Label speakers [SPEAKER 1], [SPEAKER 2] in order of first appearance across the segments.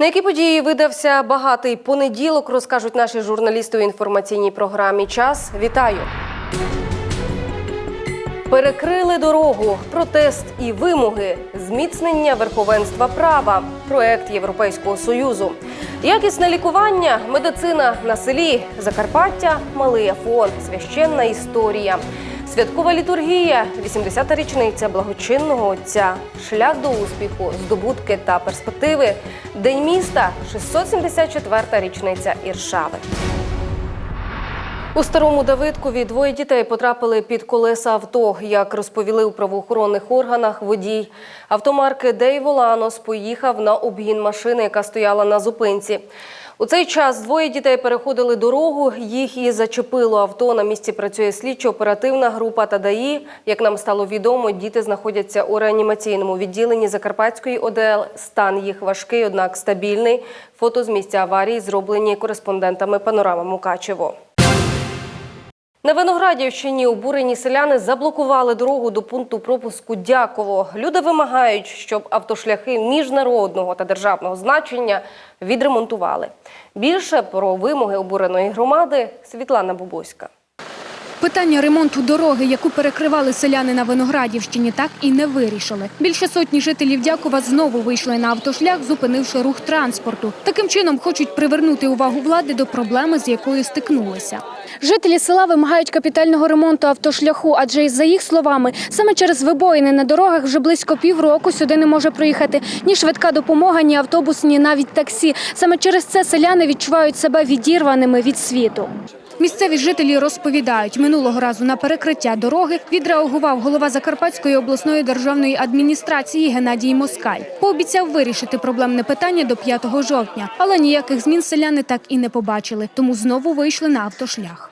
[SPEAKER 1] На які події видався багатий понеділок, розкажуть наші журналісти у інформаційній програмі. Час вітаю. Перекрили дорогу, протест і вимоги, зміцнення верховенства права, проект Європейського союзу, якісне лікування, медицина на селі, Закарпаття, малий Афон, священна історія, святкова літургія, 80-та річниця благочинного отця, шлях до успіху, здобутки та перспективи, День міста, 674-та річниця Іршави. У старому Давидкові двоє дітей потрапили під колеса авто. Як розповіли у правоохоронних органах, водій автомарки Дей Воланос поїхав на обгін машини, яка стояла на зупинці. У цей час двоє дітей переходили дорогу. Їх і зачепило авто. На місці працює слідчо-оперативна група та ДАІ. Як нам стало відомо, діти знаходяться у реанімаційному відділенні Закарпатської ОДЛ. Стан їх важкий, однак стабільний. Фото з місця аварії зроблені кореспондентами панорами Мукачево. На Виноградівщині обурені селяни заблокували дорогу до пункту пропуску Дяково. Люди вимагають, щоб автошляхи міжнародного та державного значення відремонтували. Більше про вимоги обуреної громади Світлана Бубоська.
[SPEAKER 2] Питання ремонту дороги, яку перекривали селяни на Виноградівщині, так і не вирішили. Більше сотні жителів Дякова знову вийшли на автошлях, зупинивши рух транспорту. Таким чином хочуть привернути увагу влади до проблеми, з якою стикнулися. Жителі села вимагають капітального ремонту автошляху, адже за їх словами, саме через вибоїни на дорогах вже близько півроку сюди не може проїхати ні швидка допомога, ні автобус, ні навіть таксі. Саме через це селяни відчувають себе відірваними від світу. Місцеві жителі розповідають, минулого разу на перекриття дороги відреагував голова Закарпатської обласної державної адміністрації Геннадій Москаль. Пообіцяв вирішити проблемне питання до 5 жовтня, але ніяких змін селяни так і не побачили, тому знову вийшли на автошлях.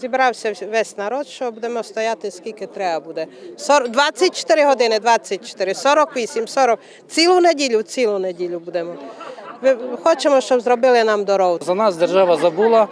[SPEAKER 3] Зібрався весь народ, що будемо стояти скільки треба буде. 40, 24 години, 24, 48, 40. Цілу неділю, цілу неділю будемо. Хочемо, щоб зробили нам дорогу.
[SPEAKER 4] За нас держава забула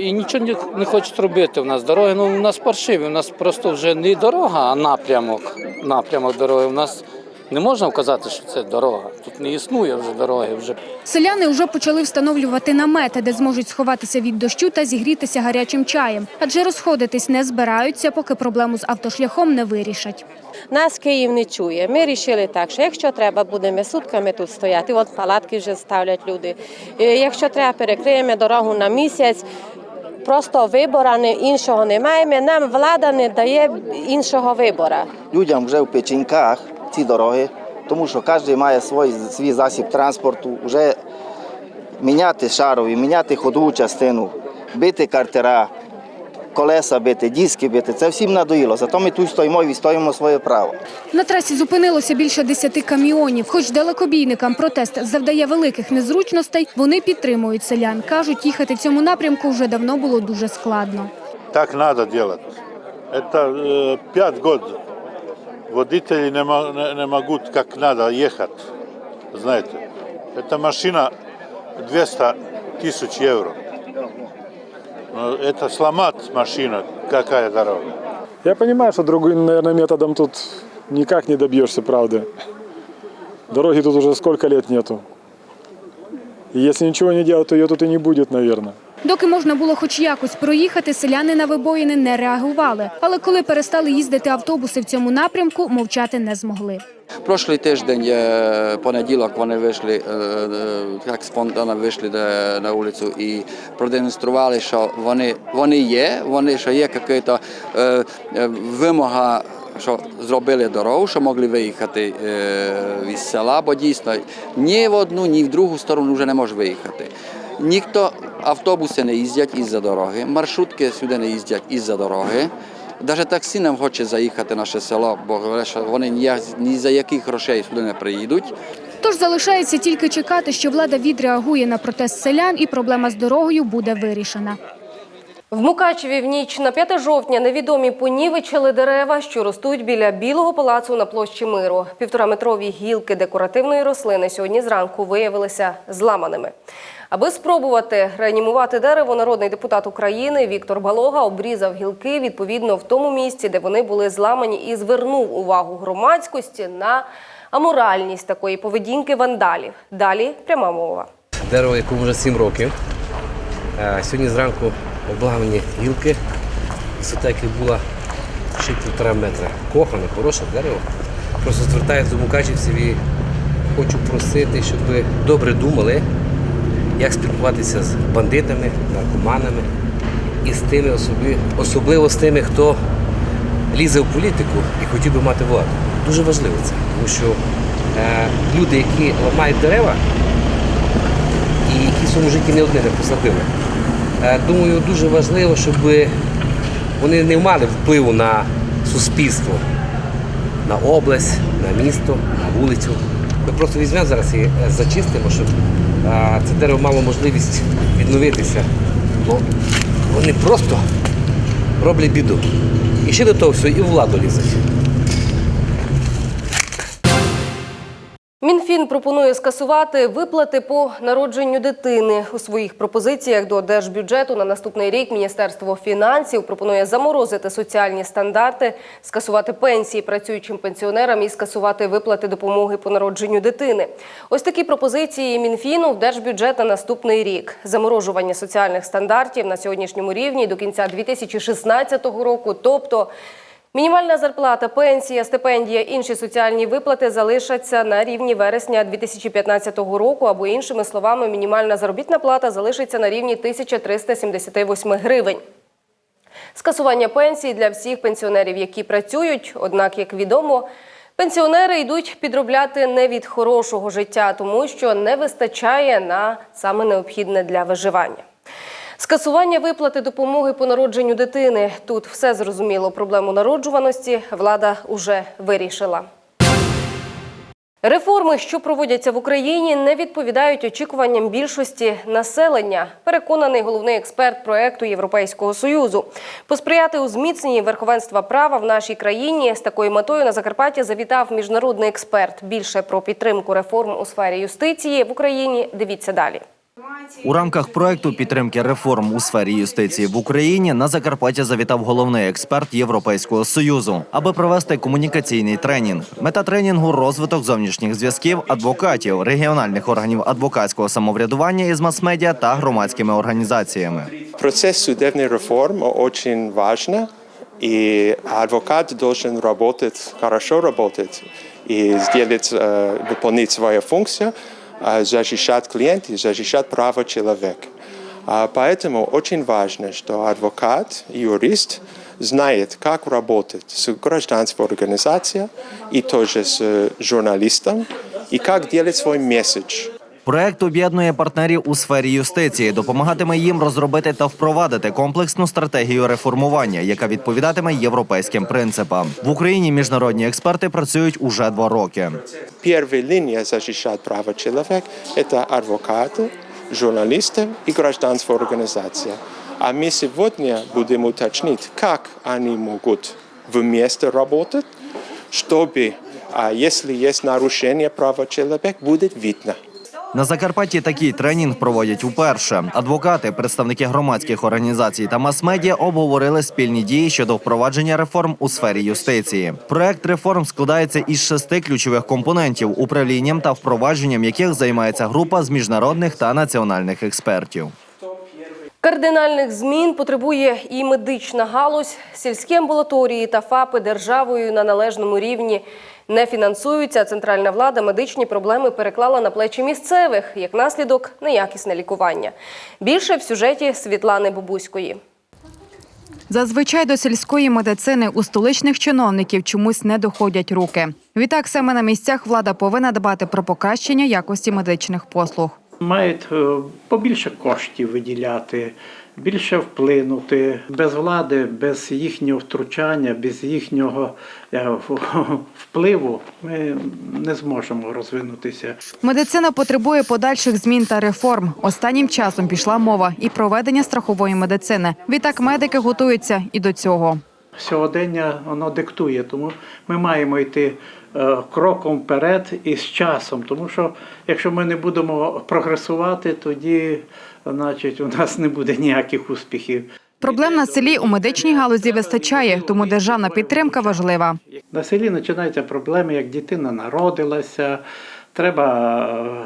[SPEAKER 4] і нічого не, хочуть робити. У нас дороги, ну у нас паршиві. У нас просто вже не дорога, а напрямок. Напрямок дороги. У нас не можна вказати, що це дорога. Тут не існує вже дороги. Вже
[SPEAKER 2] Селяни вже почали встановлювати намети, де зможуть сховатися від дощу та зігрітися гарячим чаєм. Адже розходитись не збираються, поки проблему з автошляхом не вирішать.
[SPEAKER 5] Нас Київ не чує. Ми вирішили так, що якщо треба, будемо сутками тут стояти. От палатки вже ставлять люди. Е, Якщо треба, перекриємо дорогу на місяць. Просто вибору не- іншого не маємо. Нам влада не дає іншого вибору.
[SPEAKER 6] людям вже в печінках ці дороги, тому що кожен має свій, свій засіб транспорту, вже міняти шарові, міняти ходову частину, бити картера, колеса бити, диски бити. Це всім надоїло. Зато ми тут стоїмо і відстоїмо своє право.
[SPEAKER 2] На трасі зупинилося більше десяти каміонів. Хоч далекобійникам протест завдає великих незручностей, вони підтримують селян. Кажуть, їхати в цьому напрямку вже давно було дуже складно.
[SPEAKER 7] Так делать. Это э, пять год. Водители не, не, могут как надо ехать. Знаете, эта машина 200 тысяч евро. Но это сломать машину, какая дорога.
[SPEAKER 8] Я понимаю, что другим, наверное, методом тут никак не добьешься, правда. Дороги тут уже сколько лет нету. И если ничего не делать, то ее тут и не будет, наверное.
[SPEAKER 2] Доки можна було хоч якось проїхати, селяни на вибоїни не реагували. Але коли перестали їздити автобуси в цьому напрямку, мовчати не змогли.
[SPEAKER 9] Прошлий тиждень, е, понеділок, вони вийшли, е, е, як спонтанно вийшли на вулицю і продемонстрували, що вони, вони є, вони, що є якась вимога, що зробили дорогу, що могли виїхати із села, бо дійсно ні в одну, ні в другу сторону вже не може виїхати. Ніхто автобуси не їздять із-за дороги, маршрутки сюди не їздять із-за дороги. Навіть таксі не хоче заїхати в наше село, бо вони ніяк- ні за яких грошей сюди не приїдуть.
[SPEAKER 2] Тож залишається тільки чекати, що влада відреагує на протест селян, і проблема з дорогою буде вирішена.
[SPEAKER 1] В Мукачеві в ніч на 5 жовтня невідомі понівечили дерева, що ростуть біля Білого палацу на площі Миру. Півтораметрові гілки декоративної рослини сьогодні зранку виявилися зламаними. Аби спробувати реанімувати дерево, народний депутат України Віктор Балога обрізав гілки відповідно в тому місці, де вони були зламані, і звернув увагу громадськості на аморальність такої поведінки вандалів. Далі пряма мова.
[SPEAKER 10] дерево, якому вже 7 років. Е, Сьогодні зранку обламані гілки, висота, яка була ще півтора метра. Кохане, хороше дерево. Просто звертаюся до мукачівців і хочу просити, щоб ви добре думали, як спілкуватися з бандитами, наркоманами і з тими особи, особливо з тими, хто лізе в політику і хотів би мати владу. Дуже важливо це, тому що е, люди, які ламають дерева, і які в своєму житті не одне не посадили. Е, Думаю, дуже важливо, щоб вони не мали впливу на суспільство, на область, на місто, на вулицю. Ми просто візьмемо зараз і е, зачистимо, щоб це дерево мало можливість відновитися. Бо вони просто роблять біду. І ще до того всього і владу лізуть.
[SPEAKER 1] Мінфін пропонує скасувати виплати по народженню дитини. У своїх пропозиціях до держбюджету на наступний рік Міністерство фінансів пропонує заморозити соціальні стандарти, скасувати пенсії працюючим пенсіонерам і скасувати виплати допомоги по народженню дитини. Ось такі пропозиції Мінфіну в держбюджет на наступний рік. Заморожування соціальних стандартів на сьогоднішньому рівні до кінця 2016 року, тобто Мінімальна зарплата, пенсія, стипендія, інші соціальні виплати залишаться на рівні вересня 2015 року, або іншими словами, мінімальна заробітна плата залишиться на рівні 1378 гривень. Скасування пенсій для всіх пенсіонерів, які працюють. Однак, як відомо, пенсіонери йдуть підробляти не від хорошого життя, тому що не вистачає на саме необхідне для виживання. Скасування виплати допомоги по народженню дитини. Тут все зрозуміло. Проблему народжуваності влада уже вирішила. Реформи, що проводяться в Україні, не відповідають очікуванням більшості населення. Переконаний головний експерт проекту Європейського союзу. Посприяти у зміцненні верховенства права в нашій країні з такою метою на Закарпатті завітав міжнародний експерт. Більше про підтримку реформ у сфері юстиції в Україні. Дивіться далі.
[SPEAKER 11] У рамках проекту підтримки реформ у сфері юстиції в Україні на Закарпаття завітав головний експерт Європейського союзу, аби провести комунікаційний тренінг. Мета тренінгу розвиток зовнішніх зв'язків адвокатів, регіональних органів адвокатського самоврядування із мас-медіа та громадськими організаціями.
[SPEAKER 12] Процесс судебной реформы очень важно, и адвокат должен работать, хорошо работать и сделать, э, выполнить свою функцию, э, защищать клиента, защищать права человека. Поэтому очень важно, что адвокат, юрист знает, как работать с гражданской организацией и тоже с журналистом, и как делать свой месседж.
[SPEAKER 11] Проект об'єднує партнерів у сфері юстиції, допомагатиме їм розробити та впровадити комплексну стратегію реформування, яка відповідатиме європейським принципам. В Україні міжнародні експерти працюють уже два роки.
[SPEAKER 12] Первая линия защищать права человека – это адвокаты, журналисты и гражданская организация. А мы сегодня будем уточнить, как они могут вместе работать, чтобы, а если есть нарушение права человека, будет видно.
[SPEAKER 11] На Закарпатті такий тренінг проводять уперше. Адвокати, представники громадських організацій та мас-медіа обговорили спільні дії щодо впровадження реформ у сфері юстиції. Проект реформ складається із шести ключових компонентів, управлінням та впровадженням яких займається група з міжнародних та національних експертів.
[SPEAKER 1] Кардинальних змін потребує і медична галузь. Сільські амбулаторії та ФАПи державою на належному рівні не фінансуються. Центральна влада медичні проблеми переклала на плечі місцевих, як наслідок неякісне лікування. Більше в сюжеті Світлани Бабуської.
[SPEAKER 13] Зазвичай до сільської медицини у столичних чиновників чомусь не доходять руки. Відтак саме на місцях влада повинна дбати про покращення якості медичних послуг.
[SPEAKER 14] мають е, побільше коштів виділяти, більше вплинути. Без влади, без їхнього втручання, без їхнього е, впливу ми не зможемо розвинутися.
[SPEAKER 13] Медицина потребує подальших змін та реформ. Останнім часом пішла мова і проведення страхової медицини. Відтак медики готуються і до цього.
[SPEAKER 14] Сьогодення воно диктує, тому ми маємо йти е, кроком вперед і з часом. Тому що якщо ми не будемо прогресувати, тоді значить, у нас не буде ніяких успіхів.
[SPEAKER 13] Проблем на селі у медичній галузі вистачає, тому державна підтримка важлива.
[SPEAKER 14] На селі починаються проблеми, як дитина народилася, треба,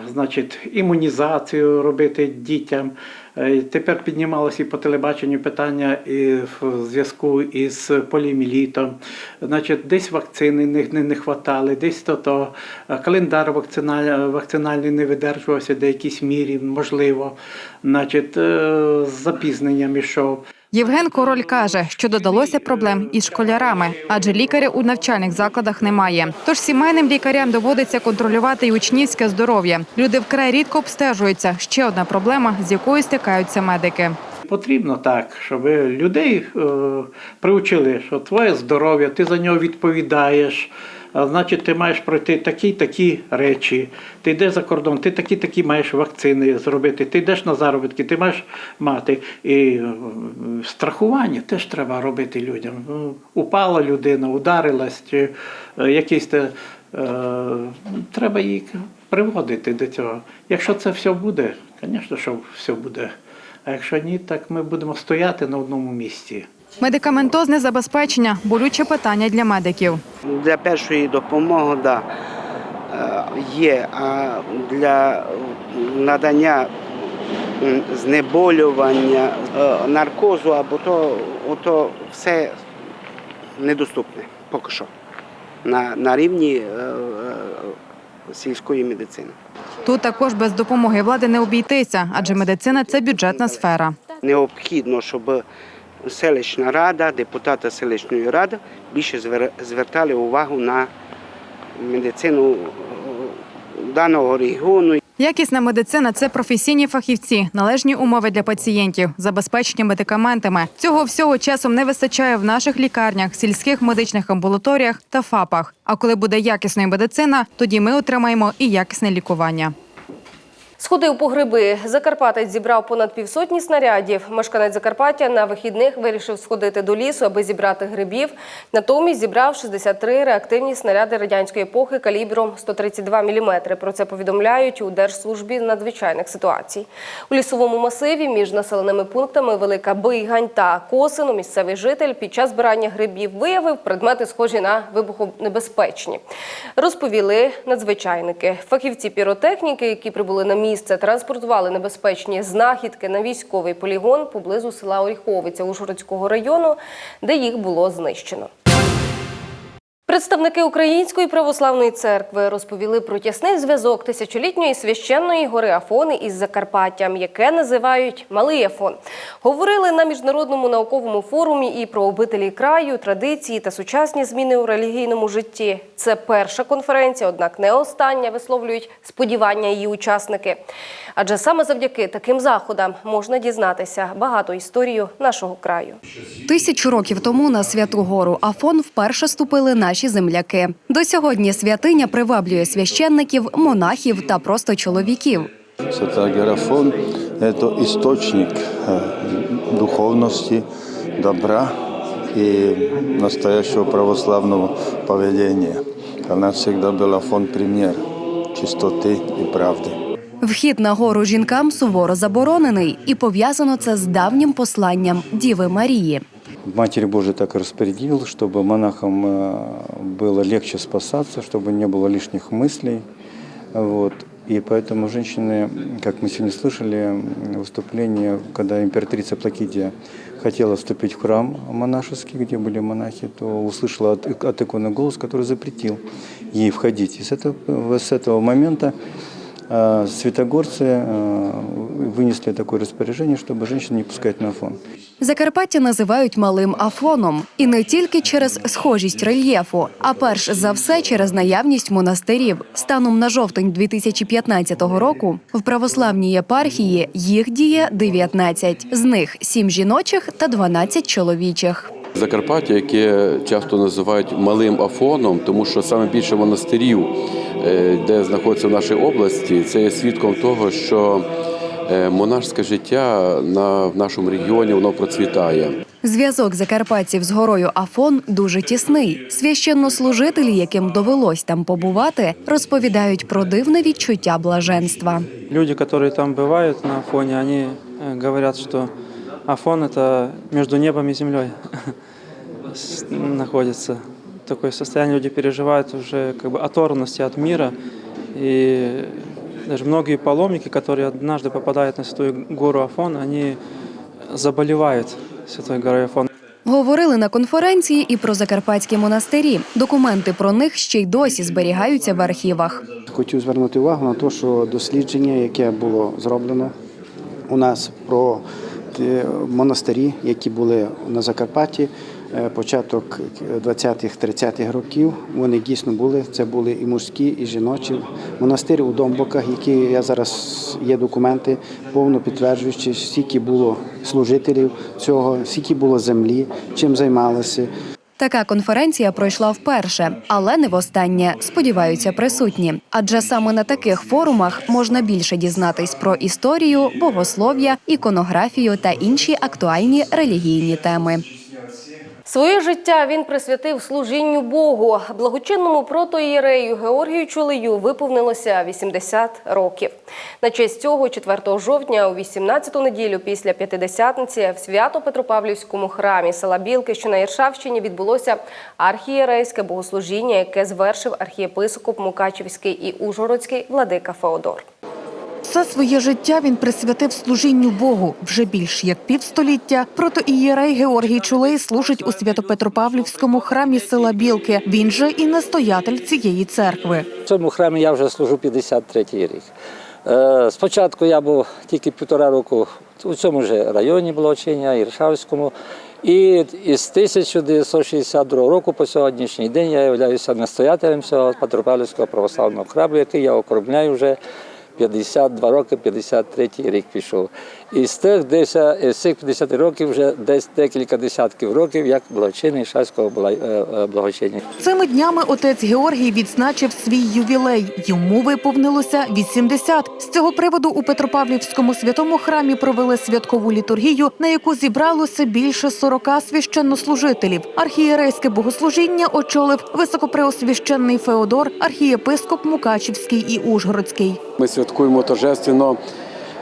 [SPEAKER 14] е, значить, імунізацію робити дітям. Е, Тепер піднімалося і по телебаченню питання і в зв'язку із поліоміелітом. Значить, десь вакцини не, не, не хватали, десь то, то е, календар вакциналь, вакцинальний не видержувався до якійсь мірі, можливо. Значить, е, з запізненням ішов.
[SPEAKER 13] Євген Король каже, що додалося проблем із школярами, адже лікаря у навчальних закладах немає. Тож сімейним лікарям доводиться контролювати й учнівське здоров'я. Люди вкрай рідко обстежуються. Ще одна проблема, з якою стикаються медики.
[SPEAKER 14] Потрібно так, щоб людей е, приучили, що твоє здоров'я, ти за нього відповідаєш. Значить, ти маєш пройти такі такі речі. Ти йдеш за кордон, ти такі такі маєш вакцини зробити, ти йдеш на заробітки, ти маєш мати. І е, страхування теж треба робити людям. Ну, Упала людина, ударилась, чи е, якісь те, е, треба їх приводити до цього. Якщо це все буде, звісно, що все буде. А якщо ні, так ми будемо стояти на одному місці.
[SPEAKER 13] Медикаментозне забезпечення болюче питання для медиків.
[SPEAKER 15] Для першої допомоги да, е, є, а для надання знеболювання, е, наркозу або то, ото все недоступне поки що на, на рівні е, сільської медицини.
[SPEAKER 13] Тут також без допомоги влади не обійтися, адже медицина це бюджетна сфера.
[SPEAKER 15] Необхідно, щоб селищна рада, депутати селищної ради більше звер- звертали увагу на медицину е, даного регіону.
[SPEAKER 13] Якісна медицина це професійні фахівці, належні умови для пацієнтів, забезпечення медикаментами. Цього всього часом не вистачає в наших лікарнях, сільських медичних амбулаторіях та ФАПах. А коли буде якісна медицина, тоді ми отримаємо і якісне лікування.
[SPEAKER 1] Сходив по гриби. Закарпатець зібрав понад півсотні снарядів. Мешканець Закарпаття на вихідних вирішив сходити до лісу, аби зібрати грибів. Натомість зібрав 63 реактивні снаряди радянської епохи калібром 132 мм. Про це повідомляють у Держслужбі надзвичайних ситуацій. У лісовому масиві між населеними пунктами Велика Бийгань та Косино місцевий житель під час збирання грибів виявив предмети, схожі на вибухонебезпечні. Розповіли надзвичайники. Фахівці піротехніки, які прибули на місце, транспортували небезпечні знахідки на військовий полігон поблизу села Оріховиця Ужгородського району, де їх було знищено. Представники Української православної церкви розповіли про тісний зв'язок тисячолітньої священної гори Афони із Закарпаттям, яке називають Малий Афон. Говорили на міжнародному науковому форумі і про обителі краю, традиції та сучасні зміни у релігійному житті. Це перша конференція, однак не остання, висловлюють сподівання її учасники. Адже саме завдяки таким заходам можна дізнатися багато історію нашого краю.
[SPEAKER 16] Тисячу років тому на святу гору Афон вперше ступили наші земляки. До сьогодні святиня приваблює священників, монахів та просто чоловіків.
[SPEAKER 17] Святая гора Афон – это источник э, духовности, добра и настоящего православного поведения. Она всегда был Афон пример чистоты и правды.
[SPEAKER 16] Вхід на гору жінкам суворо заборонений, і пов'язано це з давнім посланням Діви Марії.
[SPEAKER 18] Матерь Божия так и распорядил, чтобы монахам э, было легче спасаться, чтобы не было лишних мыслей. Вот. И поэтому женщины, как мы сегодня слышали выступление, когда императрица Плакидия хотела вступить в храм монашеский, где были монахи, то услышала от, от иконы голос, который запретил ей входить. И с этого, с этого момента э, святогорцы э, вынесли такое распоряжение, чтобы женщин не пускать на Афон.
[SPEAKER 16] Закарпаття називають малим Афоном і не тільки через схожість рельєфу, а перш за все через наявність монастирів. Станом на жовтень 2015 року в православній єпархії їх діє 19, з них 7 жіночих та 12 чоловічих.
[SPEAKER 19] Закарпаття, яке часто називають малим Афоном, тому що саме більше монастирів, е, де знаходиться в нашій області, це є свідком того, що е, монашське життя на в нашому регіоні воно процвітає.
[SPEAKER 16] Зв'язок закарпатців з горою Афон дуже тісний. Священнослужителі, яким довелось там побувати, розповідають про дивне відчуття блаженства.
[SPEAKER 20] Люди, которые там бывают на Афоне, они э, говорят, что Афон это между небом и землей с- находится. такое состояние, люди переживают уже как бы оторванности от мира. И даже многие паломники, которые однажды попадают на Святую гору Афон, они заболевают Святой горой Афон.
[SPEAKER 16] Говорили на конференції і про закарпатські монастирі. Документи про них ще й досі зберігаються в архівах.
[SPEAKER 21] Хотів звернути увагу на те, що дослідження, яке було зроблено у нас про ті монастирі, які були на Закарпатті, е, початок 20-30-х років, вони дійсно були. Це були і мужські, і жіночі монастирі у Домбоках, які я зараз є документи, повно підтверджуючи, скільки було служителів цього, скільки було землі, чим займалися.
[SPEAKER 16] Така конференція пройшла вперше, але не востаннє. Сподіваються присутні. Адже саме на таких форумах можна більше дізнатись про історію, богослов'я, іконографію та інші актуальні релігійні теми.
[SPEAKER 1] Своє життя він присвятив служінню Богу. Благочинному протоієрею Георгію Чолею виповнилося 80 років. На честь цього 4 жовтня у 18-ту неділю після П'ятидесятниці в Свято-Петропавлівському храмі села Білки, що на Іршавщині, відбулося архієрейське богослужіння, яке звершив архієпископ Мукачівський і Ужгородський владика Феодор.
[SPEAKER 22] Все своє життя він присвятив служінню Богу. Вже більш як півстоліття протоієрей Георгій Чулей служить у Свято-Петропавлівському храмі села Білки. Він же і настоятель цієї церкви.
[SPEAKER 23] В цьому храмі я вже служу 53-й рік. Е, Спочатку я був тільки півтора року у цьому ж районі Блочиня, Іршавському. І з 1962 року по сьогоднішній день я являюся настоятелем цього Петропавлівського православного храму, який я окормляю вже 52 роки, 53 рік пішов. І з тих, десь, з цих 50 років вже десь декілька десятків років як благочинний Шальського благочиння.
[SPEAKER 22] Цими днями отець Георгій відзначив свій ювілей. Йому виповнилося 80. З цього приводу у Петропавлівському святому храмі провели святкову літургію, на яку зібралося більше 40 священнослужителів. Архієрейське богослужіння очолив високопреосвященний Феодор, архієпископ Мукачівський і Ужгородський.
[SPEAKER 19] Ми святкуємо торжественно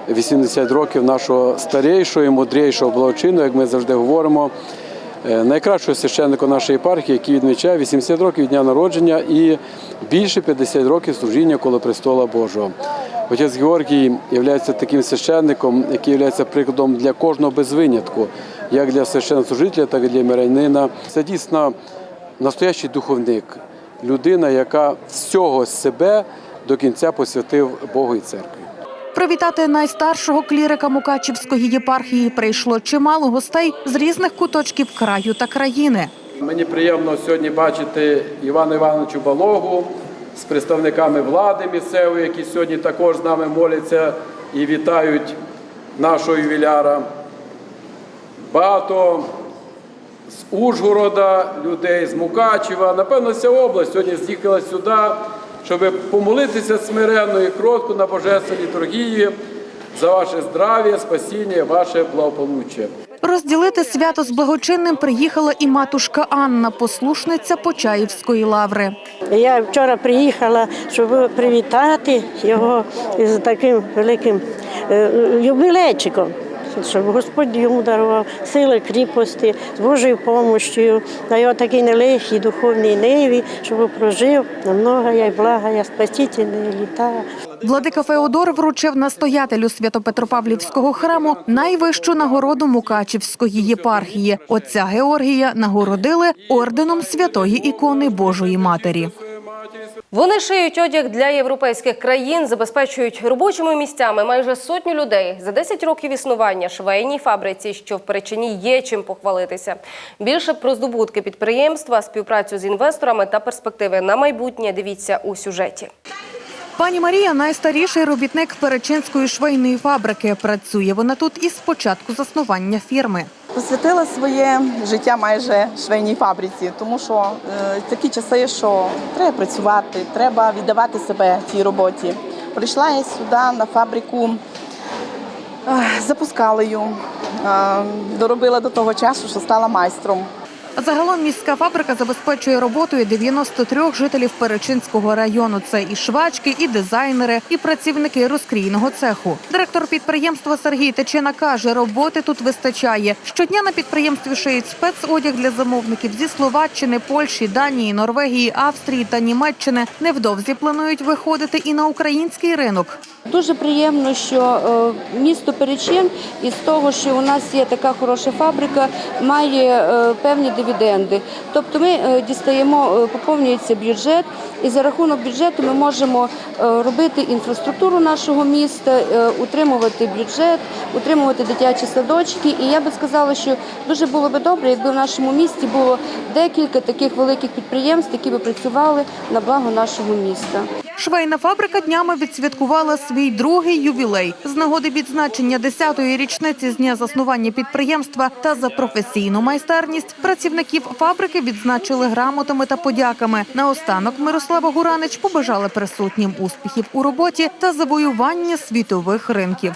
[SPEAKER 19] 80 років нашого старішого і мудрішого благочину, як ми завжди говоримо, е, найкращого священника нашої єпархії, який відмічає 80 років від дня народження і більше 50 років служіння коло престола Божого. Отець Георгій є таким священником, який є прикладом для кожного без винятку, як для священнослужителя, так і для мирянина. Це дійсно настоящий духовник, людина, яка всього себе до кінця посвятив Богу і церкві.
[SPEAKER 22] Привітати найстаршого клірика Мукачівської єпархії прийшло чимало гостей з різних куточків краю та країни.
[SPEAKER 24] Мені приємно сьогодні бачити Івана Івановичу Балогу з представниками влади місцевої, які сьогодні також з нами моляться і вітають нашого ювіляра. Багато з Ужгорода, людей з Мукачева. Напевно, вся область сьогодні з'їхала сюди, щоб помолитися смиренно і кротко на Божественній літургії за ваше здрав'я, спасіння, ваше благополуччя.
[SPEAKER 22] Розділити свято з благочинним приїхала і матушка Анна, послушниця Почаївської лаври.
[SPEAKER 25] Я вчора приїхала, щоб привітати його з таким великим е, юбілейчиком, щоб Господь йому дарував сили, кріпості, з Божою допомогою, на його такій нелегкій духовній ниві, щоб прожив на многое, благая, спасительні літа.
[SPEAKER 22] Владика Феодор вручив настоятелю Свято-Петропавлівського храму найвищу нагороду Мукачівської єпархії. Отця Георгія нагородили орденом святої ікони Божої Матері.
[SPEAKER 1] Вони шиють одяг для європейських країн, забезпечують робочими місцями майже сотню людей. За 10 років існування швейній фабриці, що в Перечині є чим похвалитися. Більше про здобутки підприємства, співпрацю з інвесторами та перспективи на майбутнє дивіться у сюжеті.
[SPEAKER 22] Пані Марія найстаріший робітник Перечинської швейної фабрики. Працює вона тут із початку заснування фірми.
[SPEAKER 26] Посвятила своє життя майже швейній фабриці, тому що е, такі часи, що треба працювати, треба віддавати себе цій роботі. Прийшла я сюди на фабрику, е, запускала її, е, доробила до того часу, що стала майстром.
[SPEAKER 22] Загалом міська фабрика забезпечує роботою 93 жителів Перечинського району. Це і швачки, і дизайнери, і працівники розкрійного цеху. Директор підприємства Сергій Течина каже, роботи тут вистачає. Щодня на підприємстві шиють спецодяг для замовників зі Словаччини, Польщі, Данії, Норвегії, Австрії та Німеччини. Невдовзі планують виходити і на український ринок.
[SPEAKER 27] Дуже приємно, що е, місто Перечин із того, що у нас є така хороша фабрика, має е, певні дивіденди. Тобто ми е, дістаємо, е, поповнюється бюджет, і за рахунок бюджету ми можемо е, робити інфраструктуру нашого міста, е, утримувати бюджет, утримувати дитячі садочки. І я би сказала, що дуже було би добре, якби в нашому місті було декілька таких великих підприємств, які би працювали на благо нашого міста.
[SPEAKER 22] Швейна фабрика днями відсвяткувала свій другий ювілей з нагоди відзначення 10-ї річниці з дня заснування підприємства та за професійну майстерність працівників фабрики відзначили грамотами та подяками. Наостанок Мирослава Гуранич побажала присутнім успіхів у роботі та завоювання світових ринків.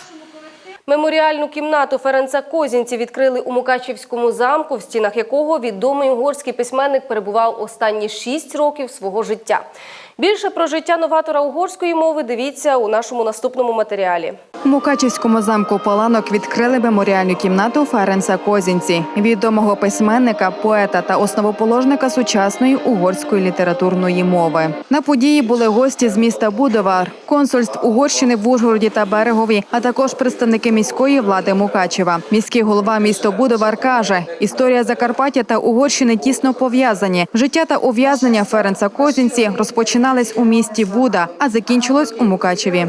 [SPEAKER 1] Меморіальну кімнату Ференца Козінці відкрили у Мукачівському замку, в стінах якого відомий угорський письменник перебував останні шість років свого життя. Більше про життя новатора угорської мови дивіться у нашому наступному матеріалі.
[SPEAKER 13] У Мукачівському замку Паланок відкрили меморіальну кімнату Ференса Козінці, відомого письменника, поета та основоположника сучасної угорської літературної мови. На події були гості з міста Будовар, консульств Угорщини в Ужгороді та Берегові, а також представники міської влади Мукачева. Міський голова міста Будовар каже: історія Закарпаття та Угорщини тісно пов'язані. Життя та ув'язнення Ференса Козінці розпочинались у місті Буда, а закінчилось у Мукачеві.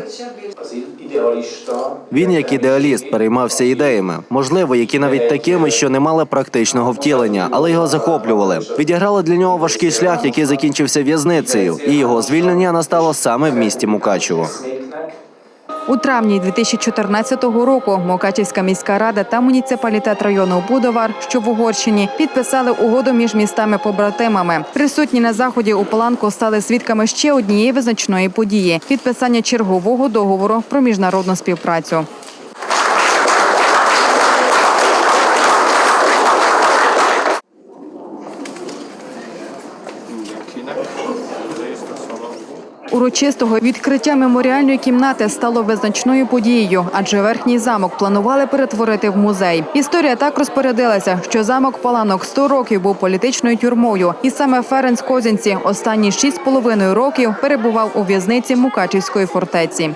[SPEAKER 11] Він, як ідеаліст, переймався ідеями, можливо, які навіть такими, що не мали практичного втілення, але його захоплювали. Відіграли для нього важкий шлях, який закінчився в'язницею, і його звільнення настало саме в місті Мукачево.
[SPEAKER 13] У травні 2014 року Мокачівська міська рада та муніципалітет району Будовар, що в Угорщині, підписали угоду між містами-побратимами. Присутні на заході у Паланку стали свідками ще однієї визначної події підписання чергового договору про міжнародну співпрацю. Урочистого відкриття меморіальної кімнати стало визначною подією, адже верхній замок планували перетворити в музей. Історія так розпорядилася, що замок Паланок 100 років був політичною тюрмою, і саме Ференц Козінці останні 6,5 років перебував у в'язниці Мукачівської фортеці.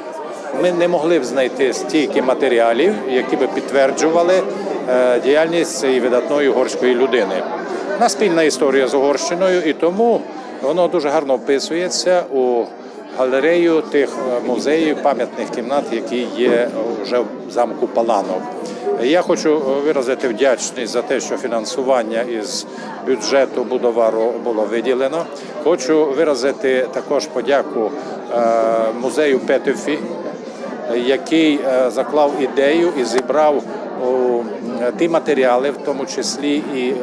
[SPEAKER 28] Ми не могли б знайти стільки матеріалів, які би підтверджували е, діяльність цієї видатної угорської людини. У нас спільна історія з Угорщиною, і тому воно дуже гарно вписується у галерею тих е, музеїв, пам'ятних кімнат, які є вже в замку Паланок. Я хочу виразити вдячність за те, що фінансування із бюджету Будовару було виділено. Хочу виразити також подяку е, музею Петефі, який е, заклав ідею і зібрав ті матеріали, в тому числі і е,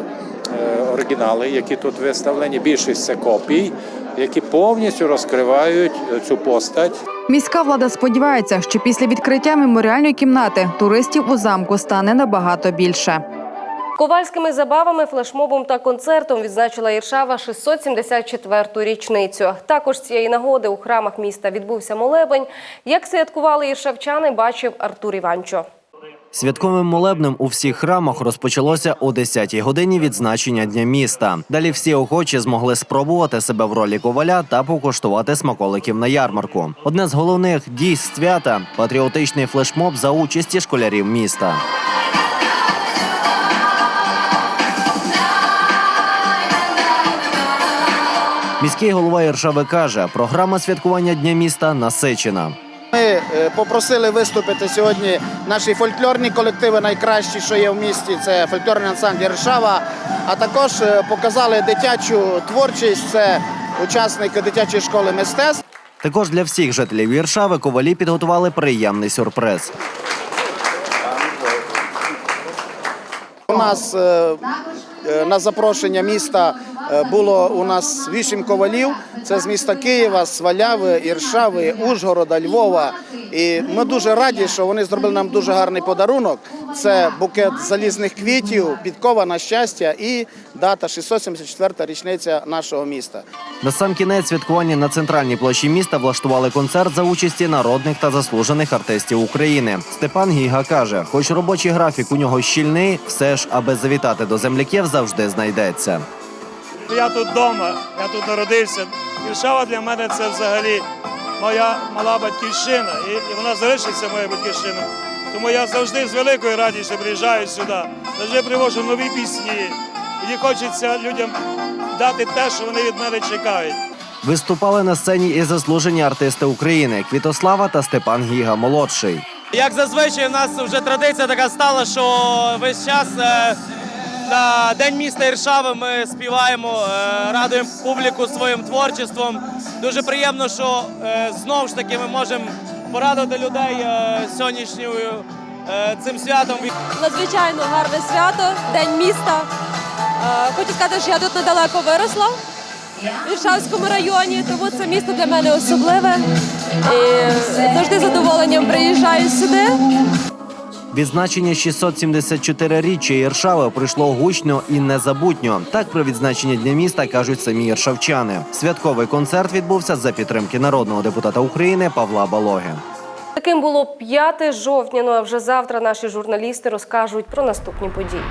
[SPEAKER 28] оригінали, які тут виставлені. Більшість це копій, які повністю розкривають е, цю постать.
[SPEAKER 13] Міська влада сподівається, що після відкриття меморіальної кімнати туристів у замку стане набагато більше.
[SPEAKER 1] Ковальськими забавами, флешмобом та концертом відзначила Іршава 674-ту річницю. Також цієї нагоди у храмах міста відбувся молебень. Як святкували іршавчани, бачив Артур Іванчо.
[SPEAKER 11] Святковим молебнем у всіх храмах розпочалося о 10-й годині відзначення дня міста. Далі всі охочі змогли спробувати себе в ролі коваля та покуштувати смаколиків на ярмарку. Одне з головних дійств свята патріотичний флешмоб за участі школярів міста. Міський голова Іршави каже, програма святкування дня міста насичена.
[SPEAKER 29] Ми е, попросили виступити сьогодні наші фольклорні колективи, найкращі, що є в місті. Це фольклорний ансамбль Ршава. А також е, показали дитячу творчість. Це учасники дитячої школи мистецтв.
[SPEAKER 11] Також для всіх жителів Іршави ковалі підготували приємний сюрприз.
[SPEAKER 29] У нас е, на запрошення міста Було у нас вісім ковалів. Це з міста Києва, Сваляви, Іршави, Ужгорода, Львова. І ми дуже раді, що вони зробили нам дуже гарний подарунок. Це букет залізних квітів, підкова на щастя і дата 674 річниця нашого міста.
[SPEAKER 11] На сам кінець святкування на центральній площі міста влаштували концерт за участі народних та заслужених артистів України. Степан Гіга каже, хоч робочий графік у нього щільний, все ж, аби завітати до земляків, завжди знайдеться.
[SPEAKER 30] Я тут вдома, я тут народився. Іршава для мене це взагалі моя мала батьківщина, і, і вона залишиться моєю батьківщиною. Тому я завжди з великою радістю приїжджаю сюди, завжди привожу нові пісні. Мені хочеться людям дати те, що вони від мене чекають.
[SPEAKER 11] Виступали на сцені і заслужені артисти України Квітослава та Степан Гіга молодший.
[SPEAKER 31] Як зазвичай, у нас вже традиція така стала, що весь час е, на День міста Іршави ми співаємо, е, радуємо публіку своїм творчеством. Дуже приємно, що е, знову ж таки ми можемо порадувати людей е, сьогоднішньою цим святом.
[SPEAKER 32] Надзвичайно гарне свято, День міста. Хочу сказати, що я тут недалеко виросла в Іршавському районі, тому це місто для мене особливе. І завжди задоволенням приїжджаю сюди.
[SPEAKER 11] Відзначення 674-річчя Іршави прийшло гучно і незабутньо. Так про відзначення дня міста кажуть самі іршавчани. Святковий концерт відбувся за підтримки народного депутата України Павла Балоги.
[SPEAKER 1] Таким було 5 жовтня. Ну а вже завтра наші журналісти розкажуть про наступні події.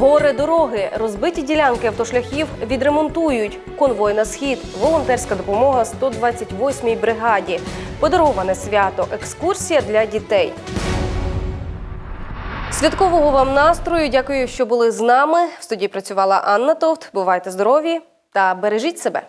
[SPEAKER 1] Гори дороги, розбиті ділянки автошляхів відремонтують. Конвой на схід, волонтерська допомога 128-й бригаді, подароване свято, екскурсія для дітей. Святкового вам настрою. Дякую, що були з нами. В студії працювала Анна Товт. Бувайте здорові та бережіть себе.